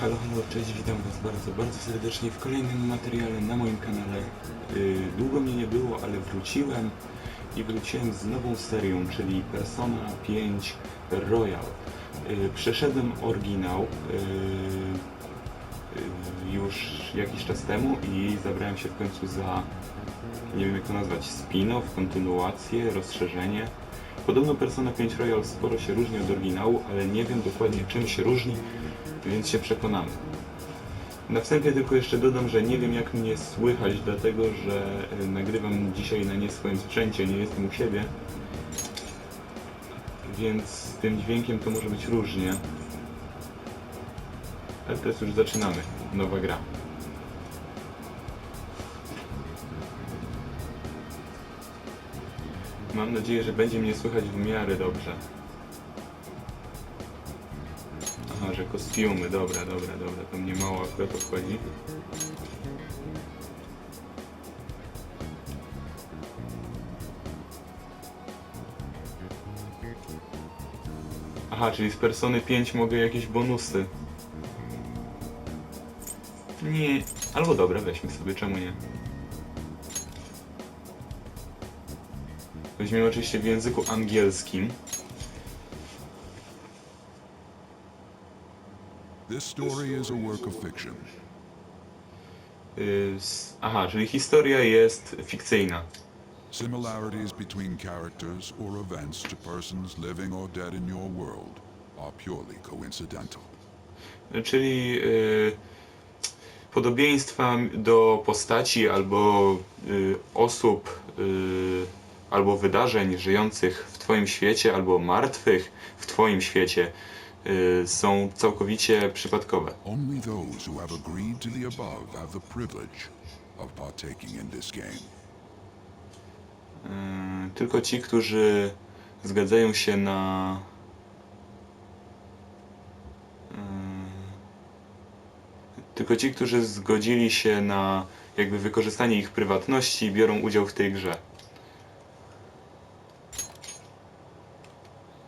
Halo, halo, cześć, witam Was bardzo, bardzo serdecznie w kolejnym materiale na moim kanale. Yy, długo mnie nie było, ale wróciłem i wróciłem z nową serią, czyli Persona 5 Royal. Yy, przeszedłem oryginał yy, już jakiś czas temu i zabrałem się w końcu za, nie wiem jak to nazwać, spin-off, kontynuację, rozszerzenie. Podobno Persona 5 Royal sporo się różni od oryginału, ale nie wiem dokładnie czym się różni, więc się przekonamy. Na wstępie tylko jeszcze dodam, że nie wiem jak mnie słychać, dlatego że e, nagrywam dzisiaj na nie swoim sprzęcie, nie jestem u siebie. Więc z tym dźwiękiem to może być różnie. Ale teraz już zaczynamy. Nowa gra. Mam nadzieję, że będzie mnie słychać w miarę dobrze. Aha, że kostiumy, dobra, dobra, dobra, to mnie mało akurat obchodzi. Aha, czyli z Persony 5 mogę jakieś bonusy. Nie, albo dobra, weźmy sobie, czemu nie? Weźmiemy oczywiście w języku angielskim. This story is a work of fiction. Y, s- Aha, czyli historia jest fikcyjna. Similarities between characters or events to persons living or dead in your world are purely coincidental. Czyli y, podobieństwa do postaci albo y, osób y, albo wydarzeń żyjących w Twoim świecie albo martwych w Twoim świecie y, są całkowicie przypadkowe. Only those who have agreed to the above have the privilege of partaking in this game. Y, Tylko ci, którzy zgadzają się na. y, Tylko ci, którzy zgodzili się na jakby wykorzystanie ich prywatności, biorą udział w tej grze.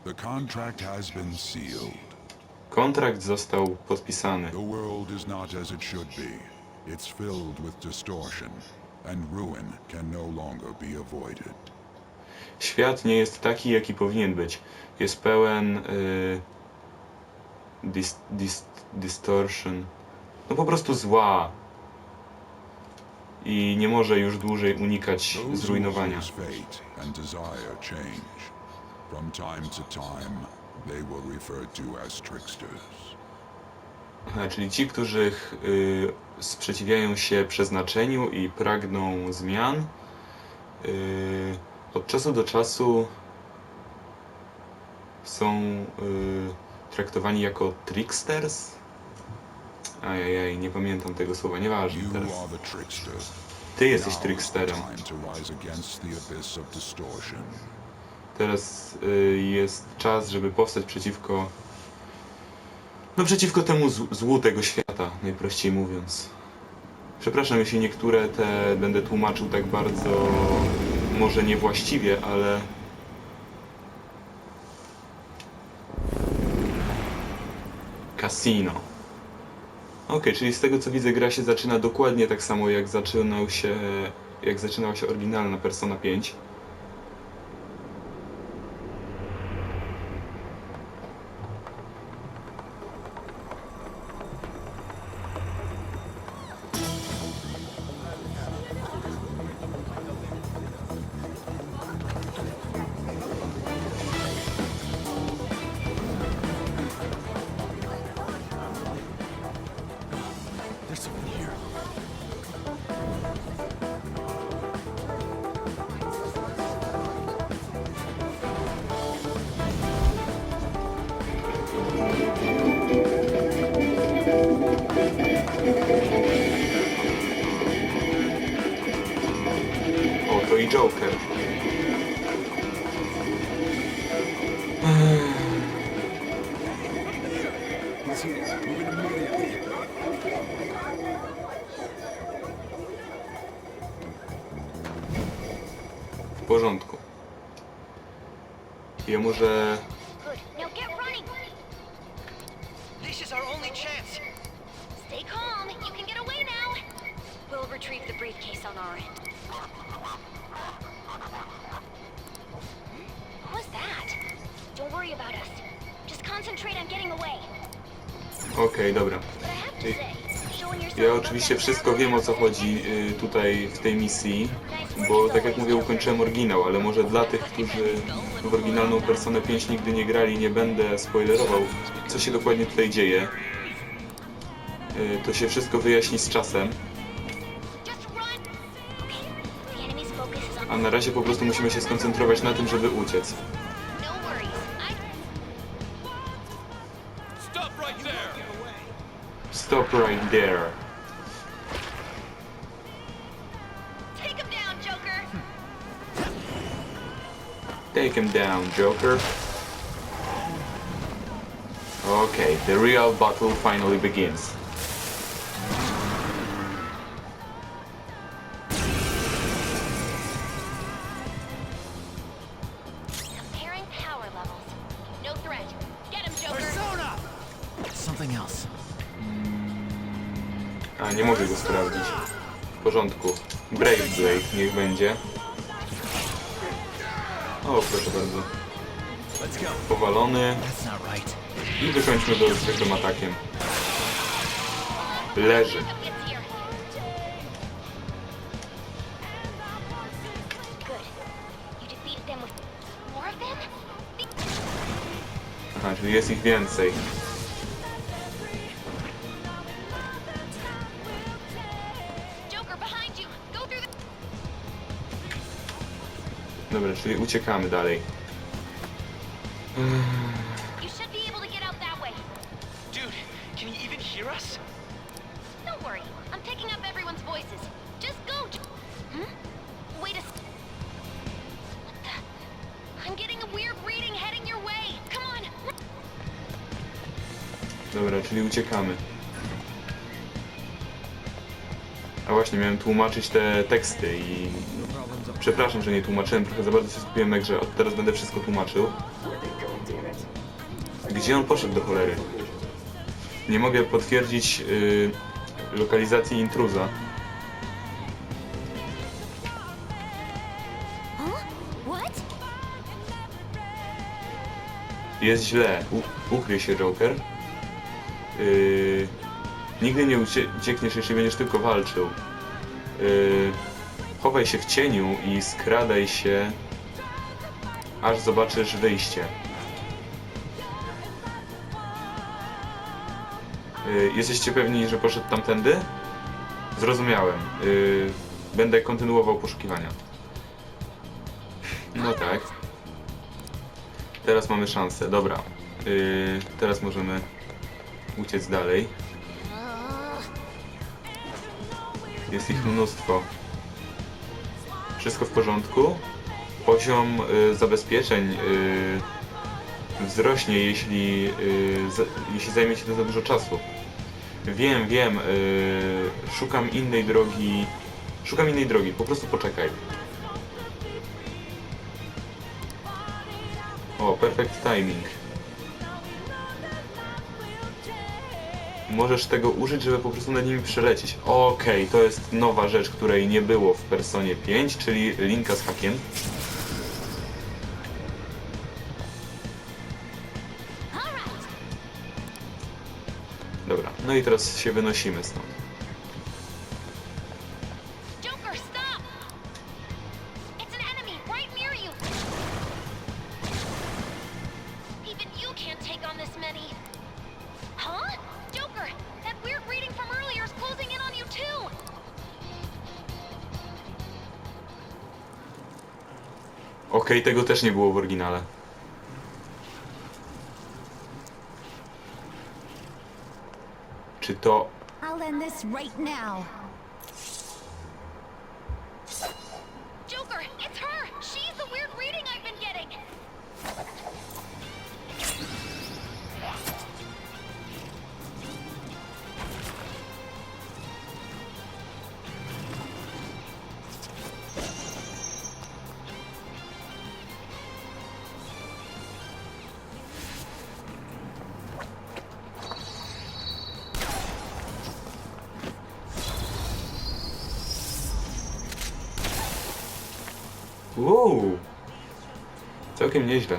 The contract has been sealed. Kontrakt został podpisany. The world is not as it should be. It's filled with distortion, and ruin can no longer be avoided. Świat nie jest taki, jaki powinien być. Jest pełen y, dis, dis, distortion. No po prostu zła. I nie może już dłużej unikać Those who zrujnowania. and desire change. From time to time, they will refer to as tricksters. Aha, czyli ci, którzy y, sprzeciwiają się przeznaczeniu i pragną zmian, y, od czasu do czasu są y, traktowani jako tricksters. Ajajaj, nie pamiętam tego słowa, nieważne teraz. Ty jesteś tricksterem. Teraz y, jest czas, żeby powstać przeciwko. No przeciwko temu złu tego świata, najprościej mówiąc. Przepraszam, jeśli niektóre te będę tłumaczył tak bardzo może niewłaściwie, ale. Casino. Okej, czyli z tego co widzę, gra się zaczyna dokładnie tak samo jak zaczynał się. jak zaczynała się oryginalna Persona 5. i Joker. W porządku. Ja może... Only chance. You can get away now. We'll retrieve the briefcase on our end. What was that? Don't worry about us. Just concentrate on getting away. Okej, dobra. But I have to Ej, say, showing yourself Ja oczywiście wszystko wiem o co chodzi y, tutaj w tej misji, bo tak jak mówię ukończyłem oryginał, ale może dla tych, którzy w oryginalną Personę 5 nigdy nie grali, nie będę spoilerował, co się dokładnie tutaj dzieje. Y, To się wszystko wyjaśni z czasem, a na razie po prostu musimy się skoncentrować na tym, żeby uciec. Stop right there! Stop right there. take him down, Joker. Take him down, Joker. Okay, the real battle finally begins. Nie mogę go sprawdzić. W porządku. Brave Blade, niech będzie. O, proszę bardzo. Powalony. I wykończmy go zwykłym atakiem. Leży. Aha, czyli jest ich więcej. Dobra, czyli uciekamy dalej. You should be able to get out that way. Dude, can you even hear us? Don't worry. I'm picking up everyone's voices. Just go. Jo- Hmm? Wait a. s- What the? I'm getting a weird reading heading your way. Come on. Dobra, czyli uciekamy. A właśnie, miałem tłumaczyć te teksty i... Przepraszam, że nie tłumaczyłem, trochę za bardzo się skupiłem na grze. Od teraz będę wszystko tłumaczył. Gdzie on poszedł do cholery? Nie mogę potwierdzić y, lokalizacji intruza. Jest źle. U ukryj się, Joker. Yy, nigdy nie ucie uciekniesz, jeśli będziesz tylko walczył. Yy, chowaj się w cieniu i skradaj się, aż zobaczysz wyjście. Yy, jesteście pewni, że poszedł tamtędy? Zrozumiałem. Yy, będę kontynuował poszukiwania. No tak. Teraz mamy szansę, dobra. Yy, teraz możemy uciec dalej. Jest ich mnóstwo. Wszystko w porządku. Poziom y, zabezpieczeń y, wzrośnie, jeśli, y, jeśli zajmie ci to za dużo czasu. Wiem, wiem. Y, szukam innej drogi. Szukam innej drogi, po prostu poczekaj. O, perfect timing. Możesz tego użyć, żeby po prostu nad nimi przelecieć. Okej, to jest nowa rzecz, której nie było w Personie 5, czyli linka z hakiem. Dobra, no i teraz się wynosimy stąd. Okej, tego też nie było w oryginale. Czy to... I'll end this right now. Wow. Całkiem nieźle.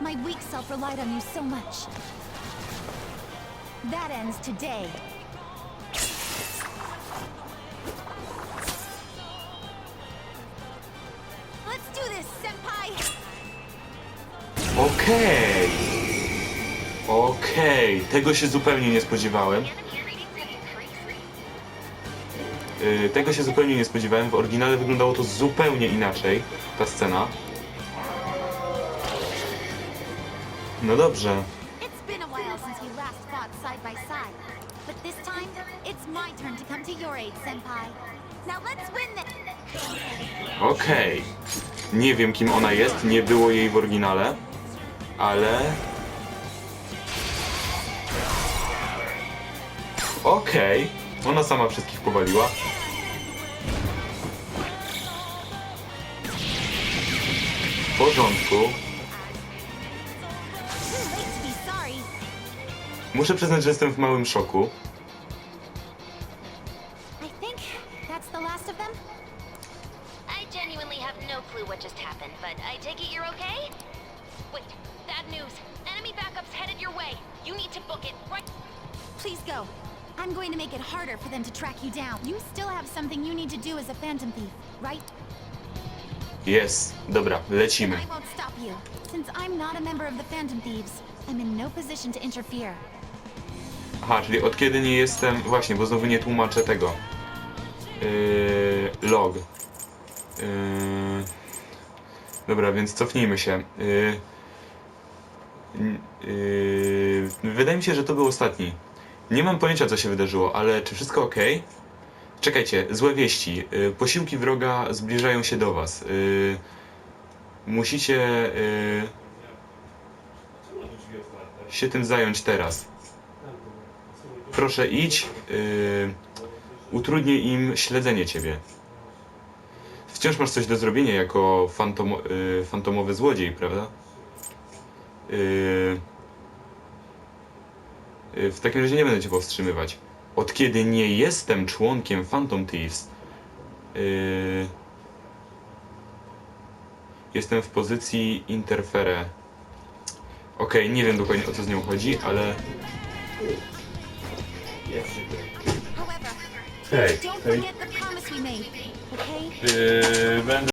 My weak self relied on you so much. That ends today. Let's do this, senpai! Okej. Okej, tego się zupełnie nie spodziewałem. Tego się zupełnie nie spodziewałem. W oryginale wyglądało to zupełnie inaczej, ta scena. No dobrze. Okej. Nie wiem kim ona jest, nie było jej w oryginale, ale... Okej. Ona sama wszystkich powaliła. W porządku. Muszę przyznać, że jestem w małym szoku. No. Please go. I'm going to make it harder for them to track you down. You still have something you need to do as a phantom thief, right? Jest. Dobra, lecimy. I won't stop you. Since I'm not a member of the Phantom Thieves, I'm in no position to interfere. Aha, czyli od kiedy nie jestem... Właśnie, bo znowu nie tłumaczę tego. Yy, log. Yy, dobra, więc cofnijmy się. Yy, yy, wydaje mi się, że to był ostatni. Nie mam pojęcia, co się wydarzyło, ale czy wszystko ok? Czekajcie, złe wieści. Yy, posiłki wroga zbliżają się do was. Yy, musicie yy, się tym zająć teraz. Proszę idź, yy, utrudnię im śledzenie ciebie. Wciąż masz coś do zrobienia jako fantom, fantomowy złodziej, prawda? W takim razie nie będę cię powstrzymywać. Od kiedy nie jestem członkiem Phantom Thieves, yy, jestem w pozycji interfere. Okej, nie wiem dokładnie o co z nią chodzi, ale Hej, hej. okay? Yy, będę